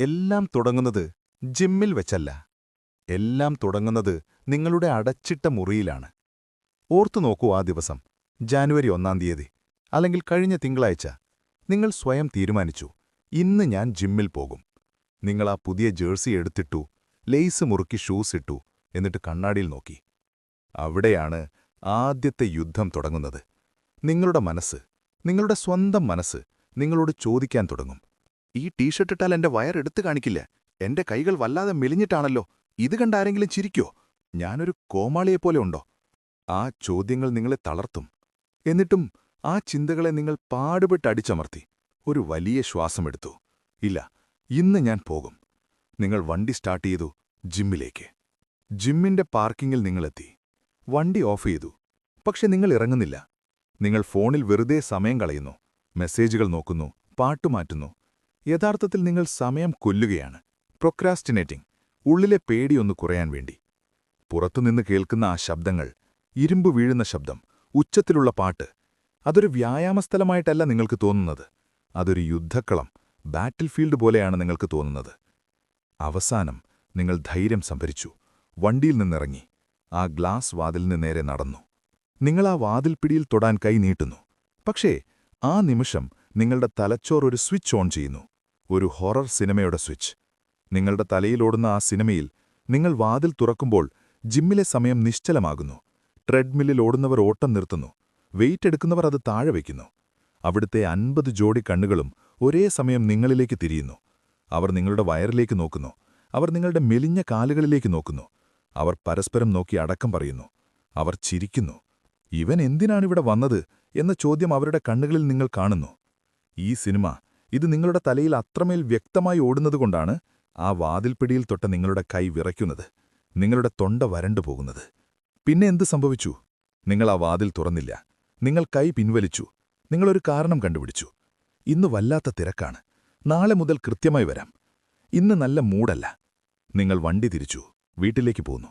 എല്ലാം തുടങ്ങുന്നത് ജിമ്മിൽ വെച്ചല്ല. എല്ലാം തുടങ്ങുന്നത് നിങ്ങളുടെ അടച്ചിട്ട മുറിയിലാണ്. ഓർത്തു നോക്കൂ ആ ദിവസം ജാനുവരി ഒന്നാം തീയതി അല്ലെങ്കിൽ കഴിഞ്ഞ തിങ്കളാഴ്ച. നിങ്ങൾ സ്വയം തീരുമാനിച്ചു ഇന്ന് ഞാൻ ജിമ്മിൽ പോകും. നിങ്ങൾ ആ പുതിയ ജേഴ്സി എടുത്തിട്ടു ലേസ് മുറുക്കി ഷൂസ് ഇട്ടു എന്നിട്ട് കണ്ണാടിയിൽ നോക്കി. അവിടെയാണ് ആദ്യത്തെ യുദ്ധം തുടങ്ങുന്നത്. നിങ്ങളുടെ മനസ്സ് നിങ്ങളുടെ സ്വന്തം മനസ്സ് നിങ്ങളോട് ചോദിക്കാൻ തുടങ്ങും. ഈ ടീഷർട്ട് ഇട്ടാൽ എന്റെ വയറെടുത്തു കാണിക്കില്ല? എന്റെ കൈകൾ വല്ലാതെ മെലിഞ്ഞിട്ടാണല്ലോ. ഇത് കണ്ടാരെങ്കിലും ചിരിക്കോ? ഞാനൊരു കോമാളിയെപ്പോലെ ഉണ്ടോ? ആ ചോദ്യങ്ങൾ നിങ്ങളെ തളർത്തും. എന്നിട്ടും ആ ചിന്തകളെ നിങ്ങൾ പാടുപെട്ട് അടിച്ചമർത്തി. ഒരു വലിയ ശ്വാസമെടുത്തു. ഇല്ല ഇന്ന് ഞാൻ പോകും. നിങ്ങൾ വണ്ടി സ്റ്റാർട്ട് ചെയ്തു ജിമ്മിലേക്ക്. ജിമ്മിന്റെ പാർക്കിങ്ങിൽ നിങ്ങളെത്തി. വണ്ടി ഓഫ് ചെയ്തു. പക്ഷെ നിങ്ങൾ ഇറങ്ങുന്നില്ല. നിങ്ങൾ ഫോണിൽ വെറുതെ സമയം കളയുന്നു. മെസ്സേജുകൾ നോക്കുന്നു. പാട്ടുമാറ്റുന്നു യഥാർത്ഥത്തിൽ നിങ്ങൾ സമയം കൊല്ലുകയാണ്. പ്രൊക്രാസ്റ്റിനേറ്റിംഗ് ഉള്ളിലെ പേടിയൊന്ന് കുറയാൻ വേണ്ടി. പുറത്തുനിന്ന് കേൾക്കുന്ന ആ ശബ്ദങ്ങൾ ഇരുമ്പ് വീഴുന്ന ശബ്ദം ഉച്ചത്തിലുള്ള പാട്ട് അതൊരു വ്യായാമസ്ഥലമായിട്ടല്ല നിങ്ങൾക്ക് തോന്നുന്നത്. അതൊരു യുദ്ധക്കളം ബാറ്റിൽ ഫീൽഡ് പോലെയാണ് നിങ്ങൾക്ക് തോന്നുന്നത്. അവസാനം നിങ്ങൾ ധൈര്യം സംഭരിച്ചു വണ്ടിയിൽ നിന്നിറങ്ങി ആ ഗ്ലാസ് വാതിലിന് നേരെ നടന്നു. നിങ്ങൾ ആ വാതിൽ പിടിയിൽ തൊടാൻ കൈ നീട്ടുന്നു. പക്ഷേ ആ നിമിഷം നിങ്ങളുടെ തലച്ചോർ ഒരു സ്വിച്ച് ഓൺ ചെയ്യുന്നു. ഒരു ഹൊറർ സിനിമയുടെ സ്വിച്ച്. നിങ്ങളുടെ തലയിലോടുന്ന ആ സിനിമയിൽ നിങ്ങൾ വാതിൽ തുറക്കുമ്പോൾ ജിമ്മിലെ സമയം നിശ്ചലമാകുന്നു. ട്രെഡ്മില്ലിൽ ഓടുന്നവർ ഓട്ടം നിർത്തുന്നു. വെയിറ്റ് എടുക്കുന്നവർ അത് താഴെ വയ്ക്കുന്നു. അവിടുത്തെ അൻപത് ജോഡി കണ്ണുകളും ഒരേ സമയം നിങ്ങളിലേക്ക് തിരിയുന്നു. അവർ നിങ്ങളുടെ വയറിലേക്ക് നോക്കുന്നു. അവർ നിങ്ങളുടെ മെലിഞ്ഞ കാലുകളിലേക്ക് നോക്കുന്നു. അവർ പരസ്പരം നോക്കി അടക്കം പറയുന്നു. അവർ ചിരിക്കുന്നു. ഇവൻ എന്തിനാണിവിടെ വന്നത്? എന്ന ചോദ്യം അവരുടെ കണ്ണുകളിൽ നിങ്ങൾ കാണുന്നു. ഈ സിനിമ ഇത് നിങ്ങളുടെ തലയിൽ അത്രമേൽ വ്യക്തമായി ഓടുന്നതുകൊണ്ടാണ് ആ വാതിൽപ്പിടിയിൽ തൊട്ട നിങ്ങളുടെ കൈ വിറയ്ക്കുന്നത്. നിങ്ങളുടെ തൊണ്ട വരണ്ടു പോകുന്നത്. പിന്നെ എന്ത് സംഭവിച്ചു? നിങ്ങൾ ആ വാതിൽ തുറന്നില്ല. നിങ്ങൾ കൈ പിൻവലിച്ചു. നിങ്ങളൊരു കാരണം കണ്ടുപിടിച്ചു. ഇന്ന് വല്ലാത്ത തിരക്കാണ്. നാളെ മുതൽ കൃത്യമായി വരാം. ഇന്ന് നല്ല മൂടല്ല. നിങ്ങൾ വണ്ടി തിരിച്ചു. വീട്ടിലേക്ക് പോന്നു.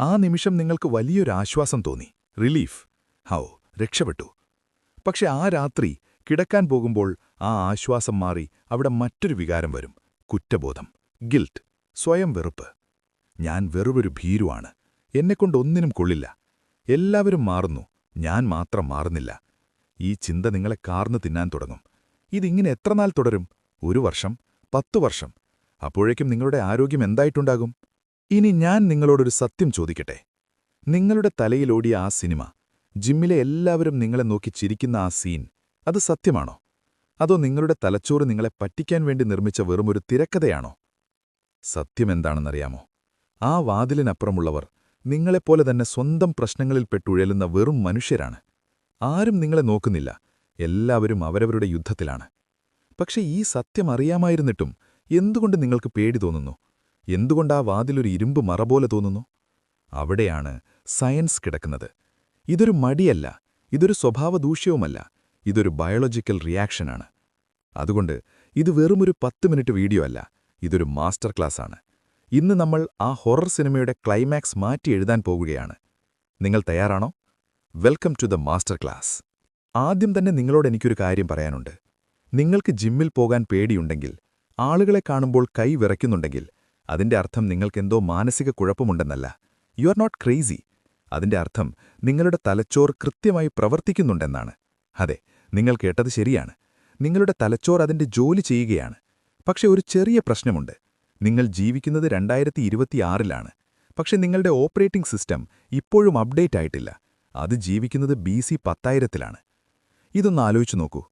ആ നിമിഷം നിങ്ങൾക്ക് വലിയൊരു ആശ്വാസം തോന്നി. റിലീഫ്. ഹൗ രക്ഷപ്പെട്ടു. പക്ഷെ ആ രാത്രി കിടക്കാൻ പോകുമ്പോൾ ആ ആശ്വാസം മാറി അവിടെ മറ്റൊരു വികാരം വരും. കുറ്റബോധം ഗിൽട്ട് സ്വയം വെറുപ്പ്. ഞാൻ വെറുവൊരു ഭീരുവാണ്. എന്നെക്കൊണ്ടൊന്നിനും കൊള്ളില്ല. എല്ലാവരും മാറുന്നു. ഞാൻ മാത്രം മാറുന്നില്ല. ഈ ചിന്ത നിങ്ങളെ കാർന്നു തിന്നാൻ തുടങ്ങും. ഇതിങ്ങനെ എത്രനാൾ തുടരും? ഒരു വർഷം? പത്തു വർഷം? അപ്പോഴേക്കും നിങ്ങളുടെ ആരോഗ്യം എന്തായിട്ടുണ്ടാകും? ഇനി ഞാൻ നിങ്ങളോടൊരു സത്യം ചോദിക്കട്ടെ? നിങ്ങളുടെ തലയിലോടിയ ആ സിനിമ ജിമ്മിലെ എല്ലാവരും നിങ്ങളെ നോക്കി ചിരിക്കുന്ന ആ സീൻ അത് സത്യമാണോ? അതോ നിങ്ങളുടെ തലച്ചോറ് നിങ്ങളെ പറ്റിക്കാൻ വേണ്ടി നിർമ്മിച്ച വെറുമൊരു തിരക്കഥയാണോ? സത്യമെന്താണെന്നറിയാമോ? ആ വാതിലിനപ്പുറമുള്ളവർ നിങ്ങളെപ്പോലെ തന്നെ സ്വന്തം പ്രശ്നങ്ങളിൽ പെട്ടുഴലുന്ന വെറും മനുഷ്യരാണ്. ആരും നിങ്ങളെ നോക്കുന്നില്ല. എല്ലാവരും അവരവരുടെ യുദ്ധത്തിലാണ്. പക്ഷേ ഈ സത്യം അറിയാമായിരുന്നിട്ടും എന്തുകൊണ്ട് നിങ്ങൾക്ക് പേടി തോന്നുന്നു? എന്തുകൊണ്ടാ വാതിലൊരു ഇരുമ്പ് മറ പോലെ തോന്നുന്നു? അവിടെയാണ് സയൻസ് കിടക്കുന്നത്. ഇതൊരു മടിയല്ല. ഇതൊരു സ്വഭാവദൂഷ്യവുമല്ല. ഇതൊരു ബയോളജിക്കൽ റിയാക്ഷനാണ് അതുകൊണ്ട് ഇത് വെറുമൊരു പത്ത് മിനിറ്റ് വീഡിയോ അല്ല ഇതൊരു മാസ്റ്റർ ക്ലാസ്സാണ് ഇന്ന് നമ്മൾ ആ ഹൊറർ സിനിമയുടെ ക്ലൈമാക്സ് മാറ്റി എഴുതാൻ പോകുകയാണ് നിങ്ങൾ തയ്യാറാണോ? Welcome to the master class ആദ്യം തന്നെ നിങ്ങളോട് എനിക്കൊരു കാര്യം പറയാനുണ്ട്. നിങ്ങൾക്ക് ജിമ്മിൽ പോകാൻ പേടിയുണ്ടെങ്കിൽ ആളുകളെ കാണുമ്പോൾ കൈ വിറയ്ക്കുന്നുണ്ടെങ്കിൽ അതിന്റെ അർത്ഥം നിങ്ങൾക്കെന്തോ മാനസിക കുഴപ്പമുണ്ടെന്നല്ല. യു ആർ നോട്ട് ക്രേസി അതിന്റെ അർത്ഥം നിങ്ങളുടെ തലച്ചോർ കൃത്യമായി പ്രവർത്തിക്കുന്നുണ്ടെന്നാണ്. അതെ നിങ്ങൾ കേട്ടത് ശരിയാണ്. നിങ്ങളുടെ തലച്ചോർ അതിന്റെ ജോലി ചെയ്യുകയാണ്. പക്ഷെ ഒരു ചെറിയ പ്രശ്നമുണ്ട്. നിങ്ങൾ ജീവിക്കുന്നത് രണ്ടായിരത്തി ഇരുപത്തിയാറിലാണ് പക്ഷെ നിങ്ങളുടെ ഓപ്പറേറ്റിംഗ് സിസ്റ്റം ഇപ്പോഴും അപ്ഡേറ്റ് ആയിട്ടില്ല. അത് ജീവിക്കുന്നത് ബി സി പത്തായിരത്തിലാണ്. ഇതൊന്ന് ആലോചിച്ചു നോക്കൂ.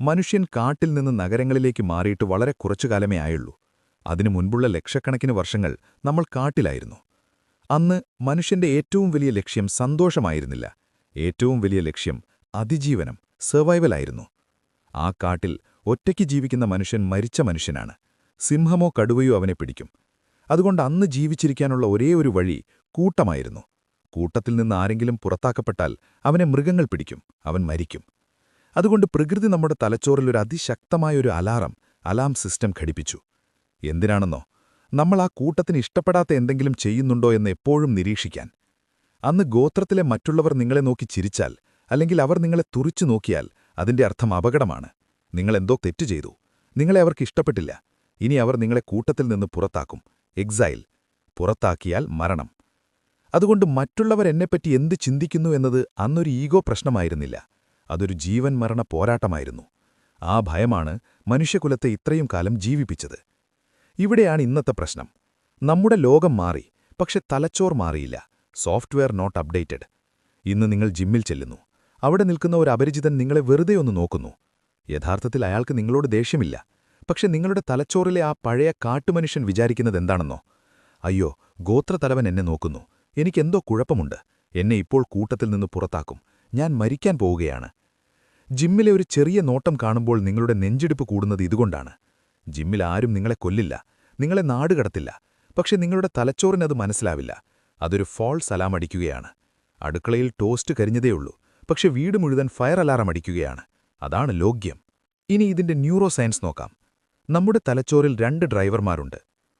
മനുഷ്യൻ കാട്ടിൽ നിന്ന് നഗരങ്ങളിലേക്ക് മാറിയിട്ട് വളരെ കുറച്ചു കാലമേ ആയുള്ളൂ. അതിനു മുൻപുള്ള ലക്ഷക്കണക്കിന് വർഷങ്ങൾ നമ്മൾ കാട്ടിലായിരുന്നു. അന്ന് മനുഷ്യന്റെ ഏറ്റവും വലിയ ലക്ഷ്യം സന്തോഷമായിരുന്നില്ല. ഏറ്റവും വലിയ ലക്ഷ്യം അതിജീവനം. സർവൈവലായിരുന്നു ആ കാട്ടിൽ ഒറ്റയ്ക്ക് ജീവിക്കുന്ന മനുഷ്യൻ മരിച്ച മനുഷ്യനാണ്. സിംഹമോ കടുവയോ അവനെ പിടിക്കും. അതുകൊണ്ട് അന്ന് ജീവിച്ചിരിക്കാനുള്ള ഒരേ ഒരു വഴി കൂട്ടമായിരുന്നു. കൂട്ടത്തിൽ നിന്ന് ആരെങ്കിലും പുറത്താക്കപ്പെട്ടാൽ അവനെ മൃഗങ്ങൾ പിടിക്കും അവൻ മരിക്കും. അതുകൊണ്ട് പ്രകൃതി നമ്മുടെ തലച്ചോറിൽ ഒരു അതിശക്തമായൊരു അലാറം അലാം സിസ്റ്റം ഘടിപ്പിച്ചു. എന്തിനാണെന്നോ? നമ്മൾ ആ കൂട്ടത്തിന് ഇഷ്ടപ്പെടാത്ത എന്തെങ്കിലും ചെയ്യുന്നുണ്ടോ എന്ന് എപ്പോഴും നിരീക്ഷിക്കാൻ. അന്ന് ഗോത്രത്തിലെ മറ്റുള്ളവർ നിങ്ങളെ നോക്കി ചിരിച്ചാൽ അല്ലെങ്കിൽ അവർ നിങ്ങളെ തുറിച്ചു നോക്കിയാൽ അതിന്റെ അർത്ഥം അപകടമാണ്. നിങ്ങളെന്തോ തെറ്റു ചെയ്തു. നിങ്ങളെ അവർക്ക് ഇഷ്ടപ്പെട്ടില്ല. ഇനി അവർ നിങ്ങളെ കൂട്ടത്തിൽ നിന്ന് പുറത്താക്കും. എക്സൈൽ. പുറത്താക്കിയാൽ മരണം. അതുകൊണ്ട് മറ്റുള്ളവർ എന്നെപ്പറ്റി എന്ത് ചിന്തിക്കുന്നു എന്നത് അന്നൊരു ഈഗോ പ്രശ്നമായിരുന്നില്ല. അതൊരു ജീവൻ മരണ പോരാട്ടമായിരുന്നു. ആ ഭയമാണ് മനുഷ്യകുലത്തെ ഇത്രയും കാലം ജീവിപ്പിച്ചത്. ഇവിടെയാണ് ഇന്നത്തെ പ്രശ്നം. നമ്മുടെ ലോകം മാറി പക്ഷെ തലച്ചോർ മാറിയില്ല. Software not updated. ഇന്ന് നിങ്ങൾ ജിമ്മിൽ ചെല്ലുന്നു. അവിടെ നിൽക്കുന്ന ഒരു അപരിചിതൻ നിങ്ങളെ വെറുതെ ഒന്ന് നോക്കുന്നു. യഥാർത്ഥത്തിൽ അയാൾക്ക് നിങ്ങളോട് ദേഷ്യമില്ല. പക്ഷെ നിങ്ങളുടെ തലച്ചോറിലെ ആ പഴയ കാട്ടുമനുഷ്യൻ വിചാരിക്കുന്നത് എന്താണെന്നോ? അയ്യോ ഗോത്രതലവൻ എന്നെ നോക്കുന്നു. എനിക്കെന്തോ കുഴപ്പമുണ്ട്. എന്നെ ഇപ്പോൾ കൂട്ടത്തിൽ നിന്ന് പുറത്താക്കും. ഞാൻ മരിക്കാൻ പോവുകയാണ്. ജിമ്മിലെ ഒരു ചെറിയ നോട്ടം കാണുമ്പോൾ നിങ്ങളുടെ നെഞ്ചിടിപ്പ് കൂടുന്നത് ഇതുകൊണ്ടാണ്. ജിമ്മിൽ ആരും നിങ്ങളെ കൊല്ലില്ല. നിങ്ങളെ നാടുകടത്തില്ല പക്ഷെ നിങ്ങളുടെ തലച്ചോറിനത് മനസ്സിലാവില്ല. അതൊരു ഫോൾസ് അലാം അടിക്കുകയാണ്. അടുക്കളയിൽ ടോസ്റ്റ് കരിഞ്ഞതേയുള്ളൂ. പക്ഷെ വീട് മുഴുവൻ ഫയർ അലാറം അടിക്കുകയാണ്. അതാണ് ലോഗ്യം ഇനി ഇതിന്റെ ന്യൂറോ സയൻസ് നോക്കാം. നമ്മുടെ തലച്ചോറിൽ രണ്ട് ഡ്രൈവർമാരുണ്ട്.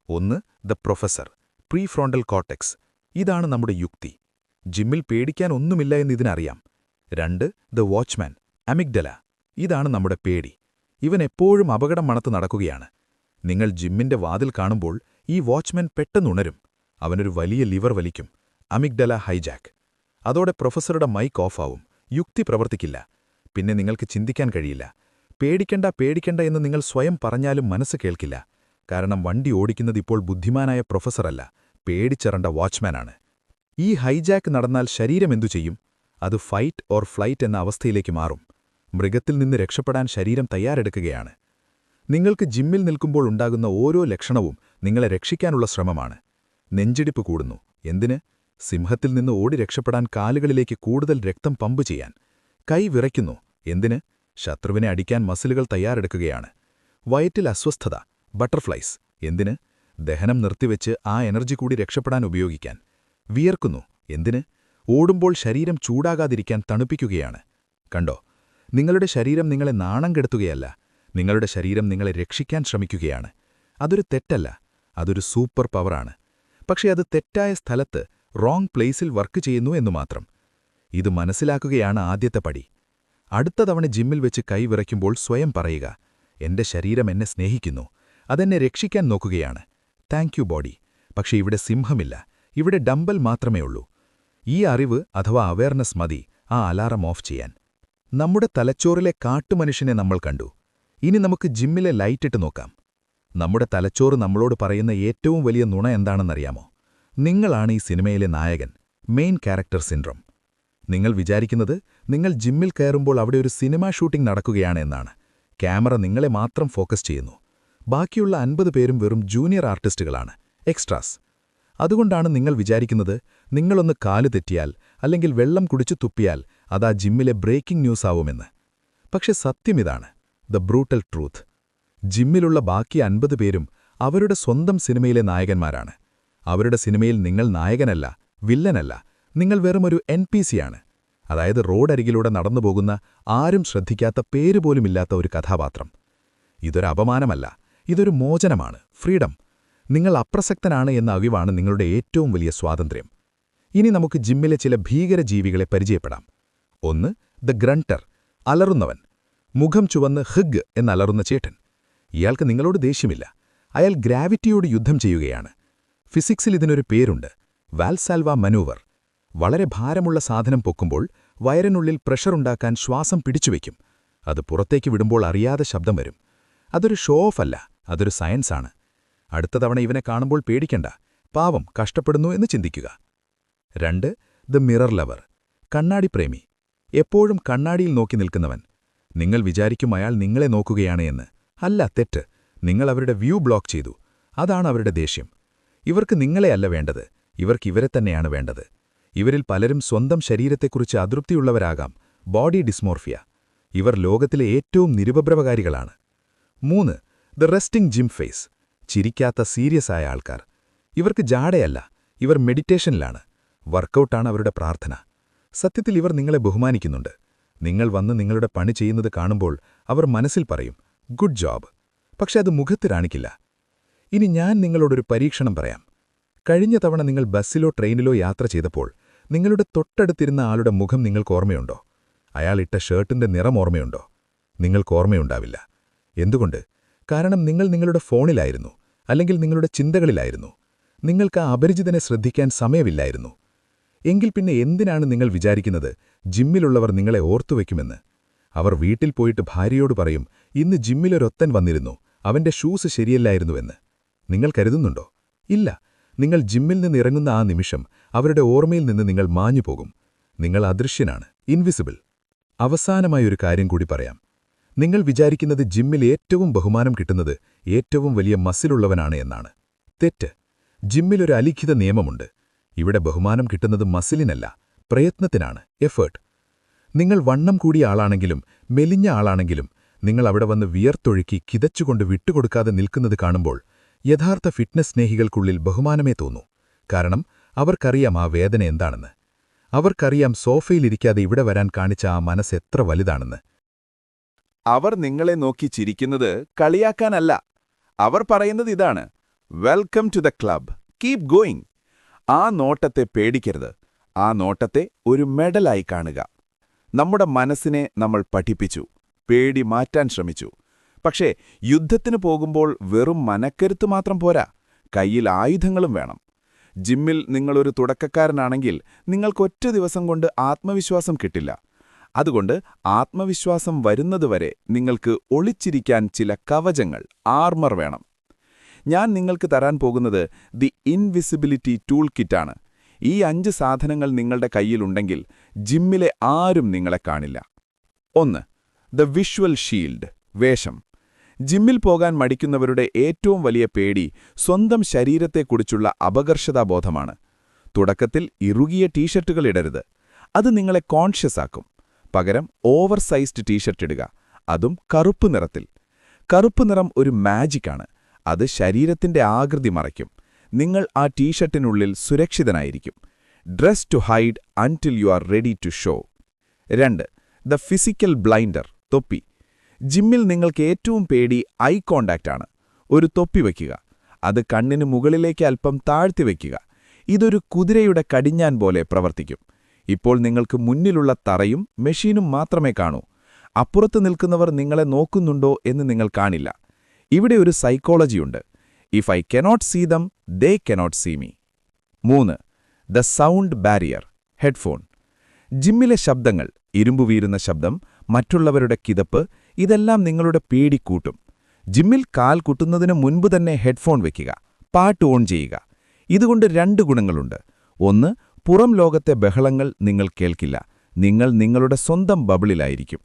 ഒന്ന് the professor pre frontal cortex ഇതാണ് നമ്മുടെ യുക്തി. ജിമ്മിൽ പേടിക്കാൻ ഒന്നുമില്ല എന്ന് ഇതിനറിയാം. രണ്ട് ദ വാച്ച്മാൻ അമിഗ്ഡല. ഇതാണ് നമ്മുടെ പേടി. ഇവൻ എപ്പോഴും അപകടം മണത്ത് നടക്കുകയാണ്. നിങ്ങൾ ജിമ്മിന്റെ വാതിൽ കാണുമ്പോൾ ഈ വാച്ച്മാൻ പെട്ടെന്നുണരും അവനൊരു വലിയ ലിവർ വലിക്കും. Amygdala hijack. അതോടെ പ്രൊഫസറുടെ മൈക്ക് ഓഫാവും. യുക്തി പ്രവർത്തിക്കില്ല. പിന്നെ നിങ്ങൾക്ക് ചിന്തിക്കാൻ കഴിയില്ല. പേടിക്കണ്ട പേടിക്കണ്ട എന്ന് നിങ്ങൾ സ്വയം പറഞ്ഞാലും മനസ്സ് കേൾക്കില്ല. കാരണം വണ്ടി ഓടിക്കുന്നത് ഇപ്പോൾ ബുദ്ധിമാനായ പ്രൊഫസറല്ല പേടിച്ചിറണ്ട വാച്ച്മാനാണ്. ഈ ഹൈജാക്ക് നടന്നാൽ ശരീരം എന്തു ചെയ്യും? അത് ഫൈറ്റ് ഓർ ഫ്ലൈറ്റ് എന്ന അവസ്ഥയിലേക്ക് മാറും. മൃഗത്തിൽ നിന്ന് രക്ഷപ്പെടാൻ ശരീരം തയ്യാറെടുക്കുകയാണ്. നിങ്ങൾക്ക് ജിമ്മിൽ നിൽക്കുമ്പോൾ ഉണ്ടാകുന്ന ഓരോ ലക്ഷണവും നിങ്ങളെ രക്ഷിക്കാനുള്ള ശ്രമമാണ്. നെഞ്ചിടിപ്പ് കൂടുന്നു. എന്തിന്? സിംഹത്തിൽ നിന്ന് ഓടി രക്ഷപ്പെടാൻ കാലുകളിലേക്ക് കൂടുതൽ രക്തം പമ്പ് ചെയ്യാൻ. കൈ വിറയ്ക്കുന്നു. എന്തിന്? ശത്രുവിനെ അടിക്കാൻ മസിലുകൾ തയ്യാറെടുക്കുകയാണ്. വയറ്റിൽ അസ്വസ്ഥത. ബട്ടർഫ്ലൈസ്. എന്തിന്? ദഹനം നിർത്തിവെച്ച് ആ എനർജി കൂടി രക്ഷപ്പെടാൻ ഉപയോഗിക്കാൻ. വിയർക്കുന്നു. എന്തിന്? ഓടുമ്പോൾ ശരീരം ചൂടാകാതിരിക്കാൻ തണുപ്പിക്കുകയാണ്. കണ്ടോ? നിങ്ങളുടെ ശരീരം നിങ്ങളെ നാണം കെടുത്തുകയല്ല. നിങ്ങളുടെ ശരീരം നിങ്ങളെ രക്ഷിക്കാൻ ശ്രമിക്കുകയാണ്. അതൊരു തെറ്റല്ല. അതൊരു സൂപ്പർ പവറാണ്. പക്ഷേ അത് തെറ്റായ സ്ഥലത്ത് റോങ് പ്ലേസിൽ വർക്ക് ചെയ്യുന്നു എന്നു മാത്രം. ഇത് മനസ്സിലാക്കുകയാണ് ആദ്യത്തെ പടി. അടുത്ത തവണ ജിമ്മിൽ വെച്ച് കൈവിറയ്ക്കുമ്പോൾ സ്വയം പറയുക എന്റെ ശരീരം എന്നെ സ്നേഹിക്കുന്നു അതെന്നെ രക്ഷിക്കാൻ നോക്കുകയാണ്. Thank body. പക്ഷേ ഇവിടെ സിംഹമില്ല ഇവിടെ ഡംബൽ മാത്രമേ ഉള്ളൂ. ഈ അറിവ് അഥവാ അവയർനെസ് മതി ആ അലാറം ഓഫ് ചെയ്യാൻ. നമ്മുടെ തലച്ചോറിലെ കാട്ടുമനുഷ്യനെ നമ്മൾ കണ്ടു. ഇനി നമുക്ക് ജിമ്മിലെ ലൈറ്റിട്ട് നോക്കാം. നമ്മുടെ തലച്ചോറ് നമ്മളോട് പറയുന്ന ഏറ്റവും വലിയ നുണ എന്താണെന്നറിയാമോ? നിങ്ങളാണ് ഈ സിനിമയിലെ നായകൻ മെയിൻ ക്യാരക്ടർ സിൻഡ്രം നിങ്ങൾ വിചാരിക്കുന്നത് നിങ്ങൾ ജിമ്മിൽ കയറുമ്പോൾ അവിടെ ഒരു സിനിമാ ഷൂട്ടിംഗ് നടക്കുകയാണ് എന്നാണ്. ക്യാമറ നിങ്ങളെ മാത്രം ഫോക്കസ് ചെയ്യുന്നു. ബാക്കിയുള്ള അൻപത് പേരും വെറും ജൂനിയർ ആർട്ടിസ്റ്റുകളാണ് എക്സ്ട്രാസ് അതുകൊണ്ടാണ് നിങ്ങൾ വിചാരിക്കുന്നത് നിങ്ങളൊന്ന് കാലു തെറ്റിയാൽ അല്ലെങ്കിൽ വെള്ളം കുടിച്ചു തുപ്പിയാൽ അതാ ജിമ്മിലെ ബ്രേക്കിംഗ് ന്യൂസ് ആവുമെന്ന്. പക്ഷെ സത്യം ഇതാണ് ദ ബ്രൂട്ടൽ ട്രൂത്ത് ജിമ്മിലുള്ള ബാക്കി അൻപത് പേരും അവരുടെ സ്വന്തം സിനിമയിലെ നായകന്മാരാണ്. അവരുടെ സിനിമയിൽ നിങ്ങൾ നായകനല്ല വില്ലനല്ല. നിങ്ങൾ വെറുമൊരു എൻ പി സിയാണ്. അതായത് റോഡരികിലൂടെ നടന്നുപോകുന്ന ആരും ശ്രദ്ധിക്കാത്ത പേരുപോലുമില്ലാത്ത ഒരു കഥാപാത്രം. ഇതൊരു അപമാനമല്ല ഇതൊരു മോചനമാണ് ഫ്രീഡം. നിങ്ങൾ അപ്രസക്തനാണ് എന്ന അറിവാണ് നിങ്ങളുടെ ഏറ്റവും വലിയ സ്വാതന്ത്ര്യം. ഇനി നമുക്ക് ജിമ്മിലെ ചില ഭീകര ജീവികളെ പരിചയപ്പെടാം. ഒന്ന് ദ ഗ്രണ്ടർ അലറുന്നവൻ. മുഖം ചുവന്ന് ഹിഗ് എന്നലറുന്ന ചേട്ടൻ. ഇയാൾക്ക് നിങ്ങളോട് ദേഷ്യമില്ല. അയാൾ ഗ്രാവിറ്റിയോട് യുദ്ധം ചെയ്യുകയാണ്. ഫിസിക്സിൽ ഇതിനൊരു പേരുണ്ട്. വാൽസാൽവ മനൂവർ. വളരെ ഭാരമുള്ള സാധനം പൊക്കുമ്പോൾ വയറിനുള്ളിൽ പ്രഷറുണ്ടാക്കാൻ ശ്വാസം പിടിച്ചുവെക്കും. അത് പുറത്തേക്ക് വിടുമ്പോൾ അറിയാതെ ശബ്ദം വരും. അതൊരു ഷോ ഓഫ് അല്ല അതൊരു സയൻസാണ് അടുത്ത തവണ ഇവനെ കാണുമ്പോൾ പേടിക്കണ്ട. പാവം കഷ്ടപ്പെടുന്നു എന്ന് ചിന്തിക്കുക. രണ്ട് ദ മിറർ ലവർ. കണ്ണാടി പ്രേമി. എപ്പോഴും കണ്ണാടിയിൽ നോക്കി നിൽക്കുന്നവൻ. നിങ്ങൾ വിചാരിക്കും അയാൾ നിങ്ങളെ നോക്കുകയാണ് എന്ന്. അല്ല തെറ്റ്. നിങ്ങൾ അവരുടെ വ്യൂ ബ്ലോക്ക് ചെയ്തു. അതാണ് അവരുടെ ദേഷ്യം. ഇവർക്ക് നിങ്ങളെയല്ല വേണ്ടത് ഇവർക്ക് ഇവരെ തന്നെയാണ് വേണ്ടത്. ഇവരിൽ പലരും സ്വന്തം ശരീരത്തെക്കുറിച്ച് അതൃപ്തിയുള്ളവരാകാം. Body dysmorphia. ഇവർ ലോകത്തിലെ ഏറ്റവും നിരുപദ്രവകാരികളാണ്. മൂന്ന് ദ റെസ്റ്റിംഗ് ജിം ഫേസ്. ചിരിക്കാത്ത സീരിയസ് ആയ ആൾക്കാർ. ഇവർക്ക് ജാടയല്ല ഇവർ മെഡിറ്റേഷനിലാണ്. വർക്കൗട്ടാണ് അവരുടെ പ്രാർത്ഥന. സത്യത്തിൽ ഇവർ നിങ്ങളെ ബഹുമാനിക്കുന്നുണ്ട്. നിങ്ങൾ വന്ന് നിങ്ങളുടെ പണി ചെയ്യുന്നത് കാണുമ്പോൾ അവർ മനസ്സിൽ പറയും ഗുഡ് ജോബ്. പക്ഷെ അത് മുഖത്ത് കാണിക്കില്ല ഇനി ഞാൻ നിങ്ങളോടൊരു പരീക്ഷണം പറയാം. കഴിഞ്ഞ തവണ നിങ്ങൾ ബസ്സിലോ ട്രെയിനിലോ യാത്ര ചെയ്തപ്പോൾ നിങ്ങളുടെ തൊട്ടടുത്തിരുന്ന ആളുടെ മുഖം നിങ്ങൾക്ക് ഓർമ്മയുണ്ടോ? അയാൾ ഇട്ട ഷർട്ടിന്റെ നിറം ഓർമ്മയുണ്ടോ? നിങ്ങൾക്ക് ഓർമ്മയുണ്ടാവില്ല. എന്തുകൊണ്ട്? കാരണം നിങ്ങൾ നിങ്ങളുടെ ഫോണിലായിരുന്നു അല്ലെങ്കിൽ നിങ്ങളുടെ ചിന്തകളിലായിരുന്നു. നിങ്ങൾക്ക് ആ അപരിചിതനെ ശ്രദ്ധിക്കാൻ സമയമില്ലായിരുന്നു. എങ്കിൽ പിന്നെ എന്തിനാണ് നിങ്ങൾ വിചാരിക്കുന്നത് ജിമ്മിലുള്ളവർ നിങ്ങളെ ഓർത്തുവെക്കുമെന്ന്? അവർ വീട്ടിൽ പോയിട്ട് ഭാര്യയോട് പറയും ഇന്ന് ജിമ്മിലൊരൊത്തൻ വന്നിരുന്നു അവന്റെ ഷൂസ് ശരിയല്ലായിരുന്നുവെന്ന്. നിങ്ങൾ കരുതുന്നുണ്ടോ? ഇല്ല. നിങ്ങൾ ജിമ്മിൽ നിന്ന് ഇറങ്ങുന്ന ആ നിമിഷം അവരുടെ ഓർമ്മയിൽ നിന്ന് നിങ്ങൾ മാഞ്ഞുപോകും നിങ്ങൾ അദൃശ്യനാണ് ഇൻവിസിബിൾ അവസാനമായൊരു കാര്യം കൂടി പറയാം. നിങ്ങൾ വിചാരിക്കുന്നത് ജിമ്മിൽ ഏറ്റവും ബഹുമാനം കിട്ടുന്നത് ഏറ്റവും വലിയ മസിലുള്ളവനാണ് എന്നാണ്. തെറ്റ്. ജിമ്മിലൊരു അലിഖിത നിയമമുണ്ട്. ഇവിടെ ബഹുമാനം കിട്ടുന്നത് മസിലിനല്ല പ്രയത്നത്തിനാണ് എഫേർട്ട് നിങ്ങൾ വണ്ണം കൂടിയ ആളാണെങ്കിലും മെലിഞ്ഞ ആളാണെങ്കിലും നിങ്ങൾ അവിടെ വന്ന് വിയർത്തൊഴുക്കി കിതച്ചുകൊണ്ട് വിട്ടുകൊടുക്കാതെ നിൽക്കുന്നത് കാണുമ്പോൾ യഥാർത്ഥ ഫിറ്റ്നസ് സ്നേഹികൾക്കുള്ളിൽ ബഹുമാനമേ തോന്നൂ. കാരണം അവർക്കറിയാം ആ വേദന എന്താണെന്ന്. അവർക്കറിയാം സോഫയിലിരിക്കാതെ ഇവിടെ വരാൻ കാണിച്ച ആ മനസ്സ് എത്ര വലുതാണെന്ന്. അവർ നിങ്ങളെ നോക്കി ചിരിക്കുന്നത് കളിയാക്കാനല്ല. അവർ പറയുന്നത് ഇതാണ് welcome to the club keep going ആ നോട്ടത്തെ പേടിക്കരുത്. ആ നോട്ടത്തെ ഒരു മെഡലായി കാണുക. നമ്മുടെ മനസ്സിനെ നമ്മൾ പഠിപ്പിച്ചു. പേടി മാറ്റാൻ ശ്രമിച്ചു. പക്ഷേ യുദ്ധത്തിന് പോകുമ്പോൾ വെറും മനക്കരുത്ത് മാത്രം പോരാ. കയ്യിൽ ആയുധങ്ങളും വേണം. ജിമ്മിൽ നിങ്ങളൊരു തുടക്കക്കാരനാണെങ്കിൽ നിങ്ങൾക്കൊറ്റ ദിവസം കൊണ്ട് ആത്മവിശ്വാസം കിട്ടില്ല. അതുകൊണ്ട് ആത്മവിശ്വാസം വരുന്നതുവരെ നിങ്ങൾക്ക് ഒളിച്ചിരിക്കാൻ ചില കവചങ്ങൾ ആർമർ വേണം. ഞാൻ നിങ്ങൾക്ക് തരാൻ പോകുന്നത് ദി ഇൻവിസിബിലിറ്റി ടൂൾ കിറ്റാണ് ഈ അഞ്ച് സാധനങ്ങൾ നിങ്ങളുടെ കയ്യിലുണ്ടെങ്കിൽ ജിമ്മിലെ ആരും നിങ്ങളെ കാണില്ല. ഒന്ന് ദ വിഷ്വൽ ഷീൽഡ് വേഷം. ജിമ്മിൽ പോകാൻ മടിക്കുന്നവരുടെ ഏറ്റവും വലിയ പേടി സ്വന്തം ശരീരത്തെക്കുറിച്ചുള്ള അപകർഷതാബോധമാണ്. തുടക്കത്തിൽ ഇറുകിയ ടീഷർട്ടുകൾ ഇടരുത്. അത് നിങ്ങളെ കോൺഷ്യസ് ആക്കും. പകരം ഓവർ സൈസ്ഡ് ടീഷർട്ട് ഇടുക. അതും കറുപ്പ് നിറത്തിൽ. കറുപ്പ് നിറം ഒരു മാജിക്കാണ് അത് ശരീരത്തിന്റെ ആകൃതി മറയ്ക്കും. നിങ്ങൾ ആ ടീഷർട്ടിനുള്ളിൽ സുരക്ഷിതനായിരിക്കും. Dress to hide until you are ready to show രണ്ട് ദ ഫിസിക്കൽ ബ്ലൈൻഡർ തൊപ്പി. ജിമ്മിൽ നിങ്ങൾക്ക് ഏറ്റവും പേടി ഐ കോണ്ടാക്റ്റാണ് ഒരു തൊപ്പി വയ്ക്കുക അത് കണ്ണിന് മുകളിലേക്ക് അല്പം താഴ്ത്തി വയ്ക്കുക ഇതൊരു കുതിരയുടെ കടിഞ്ഞാൻ പോലെ പ്രവർത്തിക്കും. ഇപ്പോൾ നിങ്ങൾക്ക് മുന്നിലുള്ള തറയും മെഷീനും മാത്രമേ കാണൂ. അപ്പുറത്ത് നിൽക്കുന്നവർ നിങ്ങളെ നോക്കുന്നുണ്ടോ എന്ന് നിങ്ങൾ കാണില്ല. ഇവിടെ ഒരു സൈക്കോളജിയുണ്ട് if I cannot see them they cannot see me മൂന്ന്. ദ സൗണ്ട് ബാരിയർ ഹെഡ്ഫോൺ ജിമ്മിലെ ശബ്ദങ്ങൾ ഇരുമ്പുവീരുന്ന ശബ്ദം മറ്റുള്ളവരുടെ കിതപ്പ് ഇതെല്ലാം നിങ്ങളുടെ പേടി കൂട്ടും. ജിമ്മിൽ കാൽ കുട്ടുന്നതിന് മുൻപ് തന്നെ ഹെഡ്ഫോൺ വയ്ക്കുക പാട്ട് ഓൺ ചെയ്യുക. ഇതുകൊണ്ട് രണ്ട് ഗുണങ്ങളുണ്ട്. ഒന്ന് പുറം ലോകത്തെ ബഹളങ്ങൾ നിങ്ങൾ കേൾക്കില്ല. നിങ്ങൾ നിങ്ങളുടെ സ്വന്തം ബബിളിലായിരിക്കും.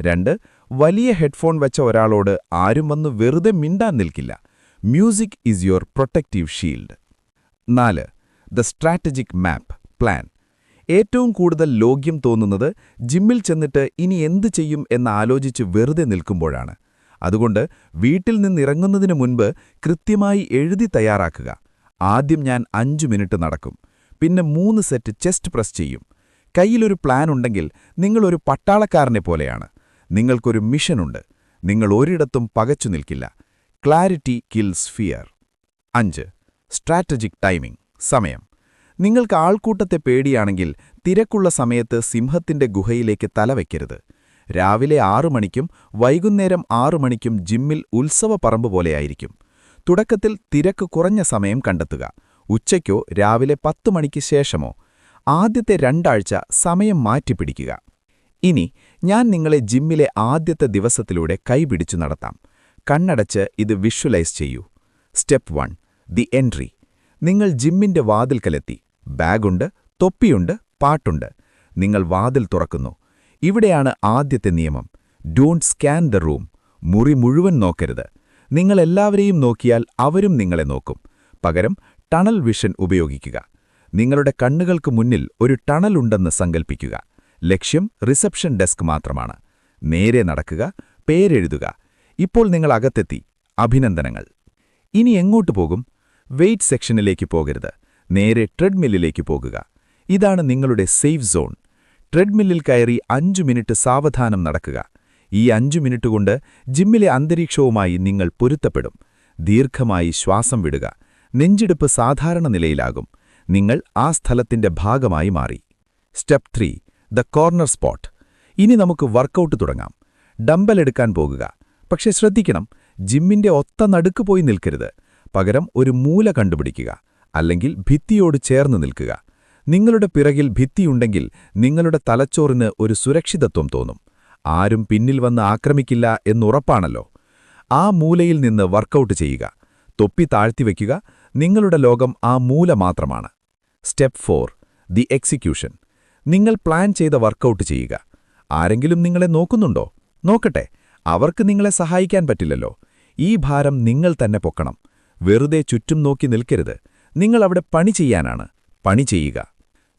രണ്ട് വലിയ ഹെഡ്ഫോൺ വെച്ച ഒരാളോട് ആരും വന്ന് വെറുതെ മിണ്ടാൻ നിൽക്കില്ല. Music is your protective shield. നാല് ദ സ്ട്രാറ്റജിക് മാപ്പ് പ്ലാൻ. ഏറ്റവും കൂടുതൽ ലോഗ്യം തോന്നുന്നത് ജിമ്മിൽ ചെന്നിട്ട് ഇനി എന്ത് ചെയ്യും എന്നാലോചിച്ച് വെറുതെ നിൽക്കുമ്പോഴാണ്. അതുകൊണ്ട് വീട്ടിൽ നിന്നിറങ്ങുന്നതിന് മുൻപ് കൃത്യമായി എഴുതി തയ്യാറാക്കുക. ആദ്യം ഞാൻ അഞ്ചു മിനിറ്റ് നടക്കും. പിന്നെ മൂന്ന് സെറ്റ് ചെസ്റ്റ് പ്രസ് ചെയ്യും. കയ്യിലൊരു പ്ലാൻ ഉണ്ടെങ്കിൽ നിങ്ങളൊരു പട്ടാളക്കാരനെ പോലെയാണ്. നിങ്ങൾക്കൊരു മിഷനുണ്ട് നിങ്ങൾ ഒരിടത്തും പകച്ചു നിൽക്കില്ല. Clarity kills fear. അഞ്ച്. Strategic timing. സമയം. നിങ്ങൾക്ക് ആൾക്കൂട്ടത്തെ പേടിയാണെങ്കിൽ തിരക്കുള്ള സമയത്ത് സിംഹത്തിന്റെ ഗുഹയിലേക്ക് തലവയ്ക്കരുത് രാവിലെ ആറു മണിക്കും വൈകുന്നേരം ആറു മണിക്കും ജിമ്മിൽ ഉത്സവ പറമ്പ് പോലെയായിരിക്കും. തുടക്കത്തിൽ തിരക്ക് കുറഞ്ഞ സമയം കണ്ടെത്തുക. ഉച്ചയ്ക്കോ രാവിലെ പത്തു മണിക്ക് ശേഷമോ. ആദ്യത്തെ രണ്ടാഴ്ച സമയം മാറ്റിപ്പിടിക്കുക. ഇനി ഞാൻ നിങ്ങളെ ജിമ്മിലെ ആദ്യത്തെ ദിവസത്തിലൂടെ കൈപിടിച്ചു നടത്താം. കണ്ണടച്ച് ഇത് വിഷ്വലൈസ് ചെയ്യൂ. Step one the entry. നിങ്ങൾ ജിമ്മിന്റെ വാതിൽക്കലെത്തി. ബാഗുണ്ട് തൊപ്പിയുണ്ട് പാട്ടുണ്ട്. നിങ്ങൾ വാതിൽ തുറക്കുന്നു. ഇവിടെയാണ് ആദ്യത്തെ നിയമം. ഡോണ്ട് സ്കാൻ ദ റൂം മുറി മുഴുവൻ നോക്കരുത്. നിങ്ങളെല്ലാവരെയും നോക്കിയാൽ അവരും നിങ്ങളെ നോക്കും. പകരം ടണൽ വിഷൻ ഉപയോഗിക്കുക. നിങ്ങളുടെ കണ്ണുകൾക്ക് മുന്നിൽ ഒരു ടണലുണ്ടെന്ന് സങ്കൽപ്പിക്കുക. ലക്ഷ്യം റിസപ്ഷൻ ഡെസ്ക് മാത്രമാണ്. നേരെ നടക്കുക പേരെഴുതുക. ഇപ്പോൾ നിങ്ങൾ അകത്തെത്തി. അഭിനന്ദനങ്ങൾ. ഇനി എങ്ങോട്ട് പോകും? വെയ്റ്റ് സെക്ഷനിലേക്ക് പോകരുത്. നേരെ ട്രെഡ്മില്ലിലേക്ക് പോകുക. ഇതാണ് നിങ്ങളുടെ സേഫ് സോൺ. ട്രെഡ്മില്ലിൽ കയറി അഞ്ചു മിനിറ്റ് സാവധാനം നടക്കുക. ഈ അഞ്ചു മിനിറ്റ് കൊണ്ട് ജിമ്മിലെ അന്തരീക്ഷവുമായി നിങ്ങൾ പൊരുത്തപ്പെടും. ദീർഘമായി ശ്വാസം വിടുക. നെഞ്ചിടുപ്പ് സാധാരണ നിലയിലാകും. നിങ്ങൾ ആ സ്ഥലത്തിന്റെ ഭാഗമായി മാറി. Step three the corner spot ഇനി നമുക്ക് വർക്കൗട്ട് തുടങ്ങാം. ഡംബൽ എടുക്കാൻ പോകുക. പക്ഷെ ശ്രദ്ധിക്കണം ജിമ്മിന്റെ ഒത്ത നടുക്ക് പോയി നിൽക്കരുത്. പകരം ഒരു മൂല കണ്ടുപിടിക്കുക. അല്ലെങ്കിൽ ഭിത്തിയോട് ചേർന്ന് നിൽക്കുക. നിങ്ങളുടെ പിറകിൽ ഭിത്തിയുണ്ടെങ്കിൽ നിങ്ങളുടെ തലച്ചോറിന് ഒരു സുരക്ഷിതത്വം തോന്നും. ആരും പിന്നിൽ വന്ന് ആക്രമിക്കില്ല എന്നുറപ്പാണല്ലോ. ആ മൂലയിൽ നിന്ന് വർക്കൗട്ട് ചെയ്യുക. തൊപ്പി താഴ്ത്തിവെക്കുക നിങ്ങളുടെ ലോകം ആ മൂല മാത്രമാണ്. Step four the execution. നിങ്ങൾ പ്ലാൻ ചെയ്ത വർക്കൗട്ട് ചെയ്യുക. ആരെങ്കിലും നിങ്ങളെ നോക്കുന്നുണ്ടോ? നോക്കട്ടെ. അവർക്ക് നിങ്ങളെ സഹായിക്കാൻ പറ്റില്ലല്ലോ. ഈ ഭാരം നിങ്ങൾ തന്നെ പൊക്കണം. വെറുതെ ചുറ്റും നോക്കി നിൽക്കരുത്. നിങ്ങൾ അവിടെ പണി ചെയ്യാനാണ്. പണി ചെയ്യുക.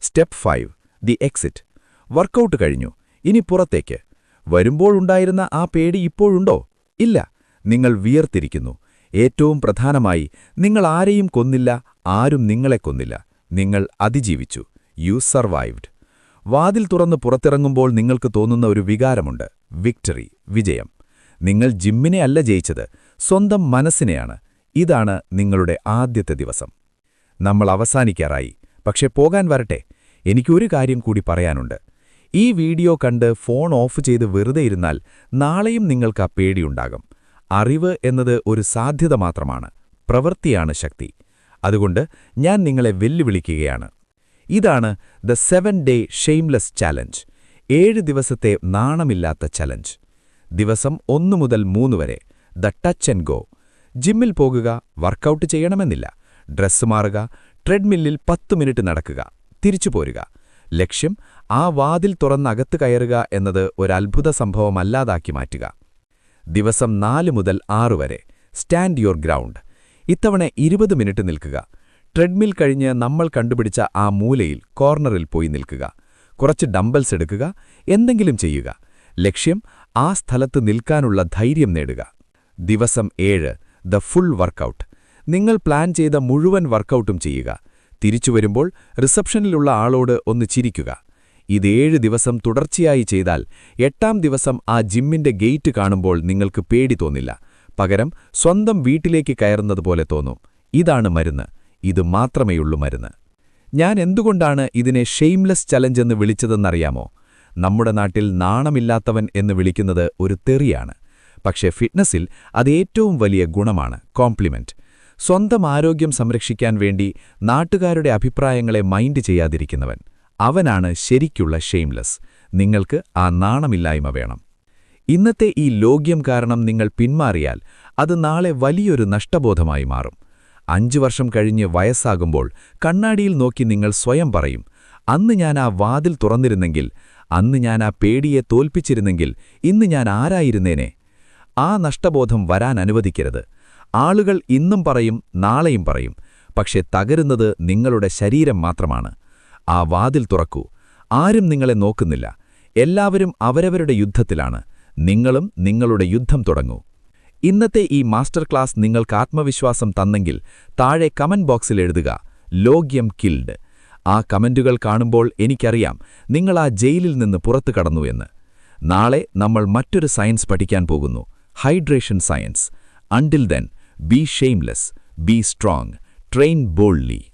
Step five the exit workout കഴിഞ്ഞു. ഇനി പുറത്തേക്ക്. വരുമ്പോഴുണ്ടായിരുന്ന ആ പേടി ഇപ്പോഴുണ്ടോ? ഇല്ല. നിങ്ങൾ വിയർത്തിരിക്കുന്നു. ഏറ്റവും പ്രധാനമായി നിങ്ങൾ ആരെയും കൊന്നില്ല ആരും നിങ്ങളെ കൊന്നില്ല. നിങ്ങൾ അതിജീവിച്ചു. യു സർവൈവ്ഡ് വാതിൽ തുറന്ന് പുറത്തിറങ്ങുമ്പോൾ നിങ്ങൾക്ക് തോന്നുന്ന ഒരു വികാരമുണ്ട്. വിക്ടറി വിജയം. നിങ്ങൾ ജിമ്മിനെ അല്ല ജയിച്ചത്. സ്വന്തം മനസ്സിനെയാണ്. ഇതാണ് നിങ്ങളുടെ ആദ്യത്തെ ദിവസം. നമ്മൾ അവസാനിക്കാറായി. പക്ഷെ പോകാൻ വരട്ടെ. എനിക്കൊരു കാര്യം കൂടി പറയാനുണ്ട്. ഈ വീഡിയോ കണ്ട് ഫോൺ ഓഫ് ചെയ്ത് വെറുതെ ഇരുന്നാൽ നാളെയും നിങ്ങൾക്ക് ആ പേടിയുണ്ടാകും. അറിവ് എന്നത് ഒരു സാധ്യത മാത്രമാണ്. പ്രവൃത്തിയാണ് ശക്തി. അതുകൊണ്ട് ഞാൻ നിങ്ങളെ വെല്ലുവിളിക്കുകയാണ്. ഇതാണ് the seven day shameless challenge. ഏഴ് ദിവസത്തെ നാണമില്ലാത്ത ചലഞ്ച്. ദിവസം ഒന്നു മുതൽ മൂന്ന് വരെ ദ ടച്ച് ആൻഡ് ഗോ. ജിമ്മിൽ പോകുക വർക്കൗട്ട് ചെയ്യണമെന്നില്ല. ഡ്രസ്സ് മാറുക ട്രെഡ്മില്ലിൽ പത്തു മിനിറ്റ് നടക്കുക തിരിച്ചു പോരുക. ലക്ഷ്യം ആ വാതിൽ തുറന്നകത്ത് കയറുക എന്നത് ഒരത്ഭുത സംഭവമല്ലാതാക്കി മാറ്റുക. ദിവസം നാല് മുതൽ ആറു വരെ സ്റ്റാൻഡ് യുവർ ഗ്രൗണ്ട്. ഇത്തവണ ഇരുപത് മിനിറ്റ് നിൽക്കുക. ട്രെഡ്മിൽ കഴിഞ്ഞ് നമ്മൾ കണ്ടുപിടിച്ച ആ മൂലയിൽ കോർണറിൽ പോയി നിൽക്കുക. കുറച്ച് ഡംബൽസ് എടുക്കുക എന്തെങ്കിലും ചെയ്യുക. ലക്ഷ്യം ആ സ്ഥലത്ത് നിൽക്കാനുള്ള ധൈര്യം നേടുക. ദിവസം ഏഴ് ദ ഫുൾ വർക്കൗട്ട്. നിങ്ങൾ പ്ലാൻ ചെയ്ത മുഴുവൻ വർക്കൗട്ടും ചെയ്യുക. തിരിച്ചു വരുമ്പോൾ റിസപ്ഷനിലുള്ള ആളോട് ഒന്ന് ചിരിക്കുക. ഇത് ഏഴ് ദിവസം തുടർച്ചയായി ചെയ്താൽ എട്ടാം ദിവസം ആ ജിമ്മിന്റെ ഗേറ്റ് കാണുമ്പോൾ നിങ്ങൾക്ക് പേടി തോന്നില്ല. പകരം സ്വന്തം വീട്ടിലേക്ക് കയറുന്നതുപോലെ തോന്നും. ഇതാണ് മരുന്ന്. ഇത് മാത്രമേയുള്ളൂ മരുന്ന്. ഞാൻ എന്തുകൊണ്ടാണ് ഇതിനെ ഷെയിംലെസ് ചലഞ്ച് എന്ന് വിളിച്ചതെന്നറിയാമോ? നമ്മുടെ നാട്ടിൽ നാണമില്ലാത്തവൻ എന്ന് വിളിക്കുന്നത് ഒരു തെറിയാണ്. പക്ഷേ ഫിറ്റ്നസിൽ അത് ഏറ്റവും വലിയ ഗുണമാണ് കോംപ്ലിമെന്റ്. സ്വന്തം ആരോഗ്യം സംരക്ഷിക്കാൻ വേണ്ടി നാട്ടുകാരുടെ അഭിപ്രായങ്ങളെ മൈൻഡ് ചെയ്യാതിരിക്കുന്നവൻ. അവനാണ് ശരിക്കുള്ള ഷെയിംലെസ്. നിങ്ങൾക്ക് ആ നാണമില്ലായ്മ വേണം. ഇന്നത്തെ ഈ ലോഗ്യം കാരണം നിങ്ങൾ പിന്മാറിയാൽ അത് നാളെ വലിയൊരു നഷ്ടബോധമായി മാറും. അഞ്ചു വർഷം കഴിഞ്ഞ് വയസ്സാകുമ്പോൾ കണ്ണാടിയിൽ നോക്കി നിങ്ങൾ സ്വയം പറയും അന്ന് ഞാൻ ആ വാതിൽ തുറന്നിരുന്നെങ്കിൽ അന്ന് ഞാൻ ആ പേടിയെ തോൽപ്പിച്ചിരുന്നെങ്കിൽ ഇന്ന് ഞാൻ ആരായിരുന്നേനെ? ആ നഷ്ടബോധം വരാൻ അനുവദിക്കരുത്. ആളുകൾ ഇന്നും പറയും നാളെയും പറയും. പക്ഷെ തകരുന്നത് നിങ്ങളുടെ ശരീരം മാത്രമാണ്. ആ വാതിൽ തുറക്കൂ. ആരും നിങ്ങളെ നോക്കുന്നില്ല. എല്ലാവരും അവരവരുടെ യുദ്ധത്തിലാണ്. നിങ്ങളും നിങ്ങളുടെ യുദ്ധം തുടങ്ങൂ. ഇന്നത്തെ ഈ മാസ്റ്റർ ക്ലാസ് നിങ്ങൾക്ക് ആത്മവിശ്വാസം തന്നെങ്കിൽ താഴെ കമന്റ് ബോക്സിൽ എഴുതുക ലോഗ്യം കിൽഡ്. ആ കമന്റുകൾ കാണുമ്പോൾ എനിക്കറിയാം നിങ്ങൾ ആ ജയിലിൽ നിന്ന് പുറത്തു കടന്നു എന്ന്. നാളെ നമ്മൾ മറ്റൊരു സയൻസ് പഠിക്കാൻ പോകുന്നു hydration science. Until then be shameless be strong train boldly